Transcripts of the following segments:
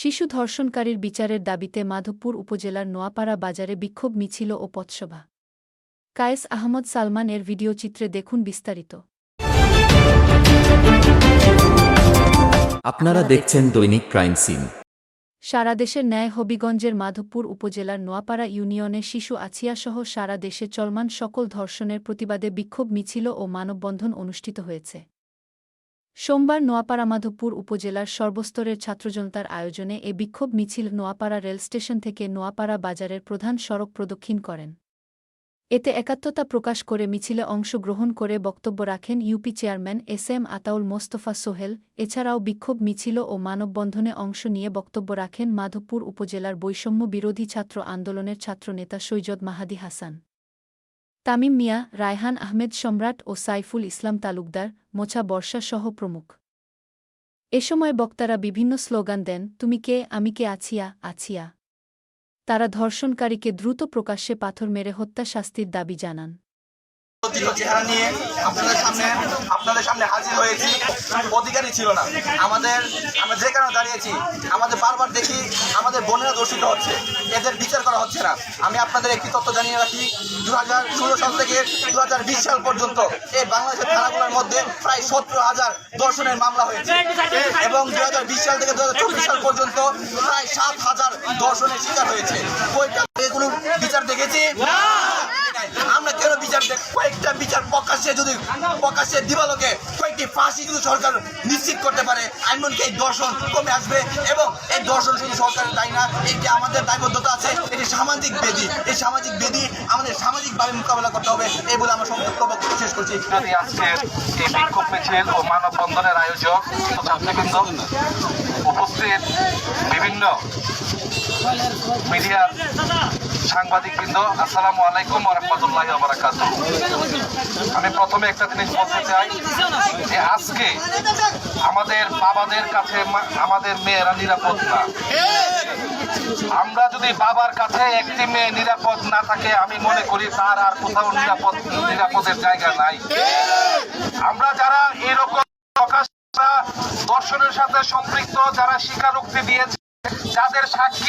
শিশু ধর্ষণকারীর বিচারের দাবিতে মাধবপুর উপজেলার নোয়াপাড়া বাজারে বিক্ষোভ মিছিল ও পথসভা। কায়েস আহমদ সালমান এর ভিডিও চিত্রে দেখুন বিস্তারিত। আপনারা দেখছেন দৈনিক ক্রাইম সিন। সারা দেশের ন্যায় হবিগঞ্জের মাধবপুর উপজেলার নোয়াপাড়া ইউনিয়নে শিশু আছিয়াসহ সারা দেশে চলমান সকল ধর্ষণের প্রতিবাদে বিক্ষোভ মিছিল ও মানববন্ধন অনুষ্ঠিত হয়েছে। সোমবার নোয়াপাড়া মাধবপুর উপজেলার সর্বস্তরের ছাত্রজনতার আয়োজনে এ বিক্ষোভ মিছিল নোয়াপাড়া রেলস্টেশন থেকে নোয়াপাড়া বাজারের প্রধান সড়ক প্রদক্ষিণ করেন। এতে একাত্মতা প্রকাশ করে মিছিলে অংশগ্রহণ করে বক্তব্য রাখেন UP chairman S M Ataul Mostafa Sohel. এছাড়াও বিক্ষোভ মিছিল ও মানববন্ধনে অংশ নিয়ে বক্তব্য রাখেন মাধবপুর উপজেলার বৈষম্য বিরোধী ছাত্র আন্দোলনের ছাত্রনেতা সৈয়দ মাহাদি হাসান। তামিম মিয়া, রায়হান আহমেদ সম্রাট ও সাইফুল ইসলাম তালুকদার, মোছা বর্ষা সহ প্রমুখ। এ সময় বক্তারা বিভিন্ন স্লোগান দেন, তুমি কে? আমি কে আছিয়া আছিয়া তারা ধর্ষণকারীকে দ্রুত প্রকাশ্যে পাথর মেরে হত্যা শাস্তির দাবি জানান। দৃঢ় চেহারা নিয়ে আপনাদের সামনে আপনাদের সামনে হাজির হয়েছি। অধিকারই ছিল না। আমাদের, আমরা যে কারণে দাঁড়িয়েছি, আমাদের বারবার দেখি আমাদের বোনেরা দূষিত হচ্ছে। এদের বিচার করা হচ্ছে না। আমি আপনাদের একটি তথ্য জানিয়ে রাখি দু হাজার ষোলো সাল থেকে দু হাজার বিশ সাল পর্যন্ত এই বাংলাদেশের থানাগুলোর মধ্যে প্রায় সতেরো হাজার দর্শনের মামলা হয়েছে। এবং দু হাজার বিশ সাল থেকে দু হাজার চব্বিশ সাল পর্যন্ত প্রায় সাত হাজার দর্শনের শিকার হয়েছে। কয়েকটা কোনো বিচার দেখেছি? যদি প্রকাশ্যে দিবালোকে কয়েকটি ফাঁসি যদি সরকার নিশ্চিত করতে পারে, এমনকি এই দর্শন কমে আসবে এবং এই দর্শন শুধু সরকারের দায় না এটি আমাদের দায়বদ্ধতা আছে, এটি সামাজিক বেদি। এই সামাজিক বেদি আমাদের সামাজিকভাবে মোকাবেলা করতে হবে, এই বলে আমরা সমস্ত বক্তব্য শেষ করছি। মানববন্ধনের আয়োজক উপস্থিত বিভিন্ন মিডিয়ার সাংবাদিকবৃন্দ আসসালামু আলাইকুম রহমতুল্লাহ বারাকাত আমি প্রথমে একটা জিনিস বলতে চাই যে আজকে আমাদের বাবাদের কাছে আমাদের মেয়েরা নিরাপদ না। আমরা যদি বাবার কাছে একটি মেয়ে নিরাপদ না থাকে, আমি মনে করি তার আর কোথাও নিরাপদ নিরাপদের জায়গা নাই। আমরা যারা এরকম প্রকাশরা দর্শনের সাথে সম্পৃক্ত, যারা স্বীকারোক্তি দিয়েছে, যাদের সাক্ষী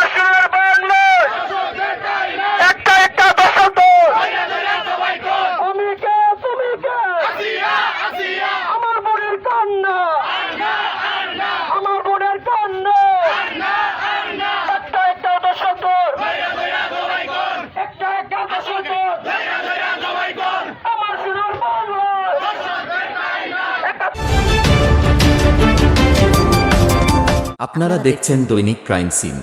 আপনারা দেখছেন দৈনিক ক্রাইম সিন।